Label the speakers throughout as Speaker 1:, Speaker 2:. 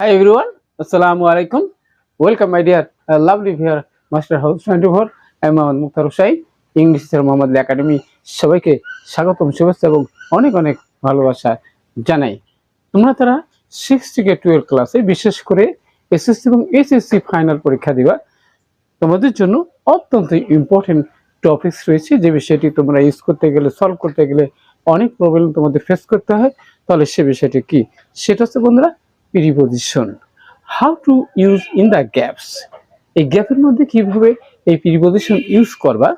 Speaker 1: Hi everyone, Assalamu alaikum. Welcome my dear uh, lovely viewer, Master House 24. আমি Mohammad Mukhtar হুসাই English teacher Mohammad academy সবাইকে স্বাগতম শুভেচ্ছা এবং অনেক অনেক ভালোবাসা জানাই। তোমরা তারা সিক্স থেকে টুয়েলভ ক্লাসে বিশেষ করে এসএসসি এবং এসএসসি ফাইনাল পরীক্ষা দিবা। তোমাদের জন্য অত্যন্ত ইম্পর্টেন্ট টপিকস রয়েছে। যে বিষয়টি তোমরা ইউজ করতে গেলে সলভ করতে গেলে অনেক প্রবলেম তোমাদের ফেস করতে হয়। তাহলে সে বিষয়টি কি? সেটা হচ্ছে বন্ধুরা preposition how to use in the gaps এই গ্যাপের মধ্যে কীভাবে এই প্রিপোজিশন ইউজ করবা?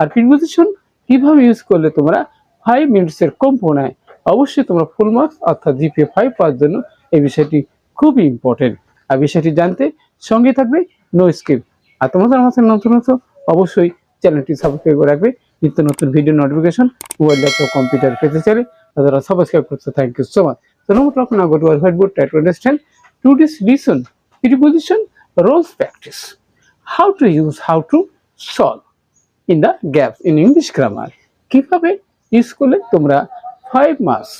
Speaker 1: আর প্রিপোজিশন কীভাবে ইউজ করলে তোমরা ফাইভ মিনিটসের কম পড়ায় অবশ্যই তোমরা ফুল মার্কস অর্থাৎ জিপিএ ফাইভ পাওয়ার জন্য এই বিষয়টি খুবই ইম্পর্টেন্ট আর বিষয়টি জানতে সঙ্গে থাকবে নো স্কিপ আর তোমাদের সাথে নতুন নতুন অবশ্যই চ্যানেলটি সাবস্ক্রাইব করে রাখবে। নিত্য নতুন video notification mobile laptop computer পেতে চাইলে তারা সাবস্ক্রাইব করতে। Thank you so much So now we're talking about our whiteboard try to understand today's lesson preposition roles practice how to use how to solve in the gaps in English grammar কীভাবে করলে তোমরা five marks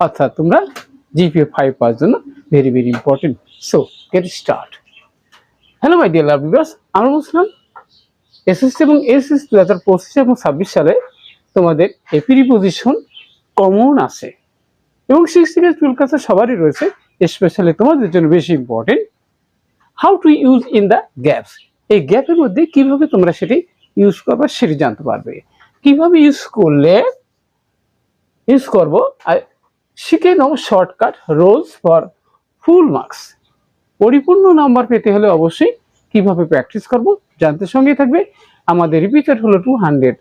Speaker 1: অর্থাৎ তোমরা GPA five পাওয়ার জন্য very very important so get start hello my dear love viewers আমরা বলছিলাম SSC এবং এসএসসি দু হাজার পঁচিশ এবং ছাব্বিশ সালে তোমাদের এই প্রিপোজিশন কমন আছে এবং সিক্স থেকে টুয়েলভ ক্লাসে সবারই রয়েছে স্পেশালি তোমাদের জন্য বেশি important how to use in the gaps এই গ্যাপের মধ্যে কীভাবে তোমরা সেটি ইউজ করবে সেটি জানতে পারবে। কীভাবে ইউজ করলে ইউজ করব, আর শিখে নাও shortcut rules for full marks পরিপূর্ণ নাম্বার পেতে হলে অবশ্যই কীভাবে প্র্যাকটিস করব জানতে সঙ্গে থাকবে আমাদের রিপিটেড হলো টু হান্ড্রেড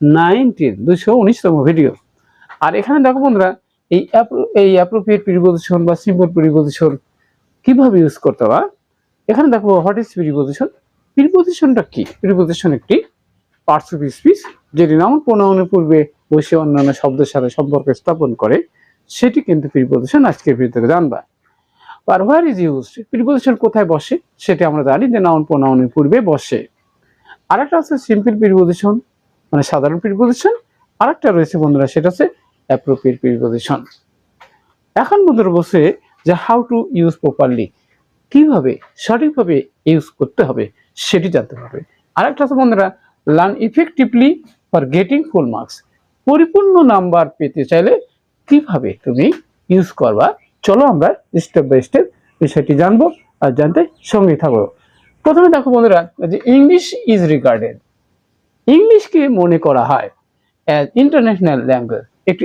Speaker 1: নাইনটিন দুশো উনিশতম ভিডিও আর এখানে দেখো বন্ধুরা এই এই অ্যাপ্রোপ্রিয়েট প্রিপোজিশন বা সিম্পল প্রিপোজিশন কীভাবে ইউজ করতে হবে এখানে দেখো হোয়াট ইজ প্রিপোজিশন প্রিপোজিশনটা কি? প্রিপোজিশন একটি পার্টস অফ স্পিচ যেটি নাউন প্রোনাউনের পূর্বে বসে অন্যান্য শব্দের সাথে সম্পর্ক স্থাপন করে, সেটি কিন্তু প্রিপোজিশন আজকের ভিতরে জানবা। আর হোয়ার ইজ ইউজ প্রিপোজিশন কোথায় বসে? সেটা আমরা জানি যে নাউন প্রোনাউনের পূর্বে বসে। আরেকটা আছে সিম্পল প্রিপোজিশন মানে সাধারণ প্রিপোজিশন আরেকটা রয়েছে বন্ধুরা, সেটা হচ্ছে অ্যাপ্রোপ্রিয়েট প্রিপোজিশন এখন বন্ধুরা বসে যে হাউ টু ইউজ প্রপারলি কীভাবে সঠিকভাবে ইউজ করতে হবে সেটি জানতে হবে। আরেকটা আছে বন্ধুরা learn effectively for getting full marks পরিপূর্ণ নাম্বার পেতে চাইলে কীভাবে তুমি ইউজ করবা? চলো আমরা স্টেপ বাই স্টেপ বিষয়টি জানব আর জানতে সঙ্গে থাকব। প্রথমে দেখো বন্ধুরা, যে ইংলিশ ইজ রিগার্ডেড ইংলিশকে মনে করা হয় অ্যাজ ইন্টারন্যাশনাল ল্যাঙ্গুয়েজ একটি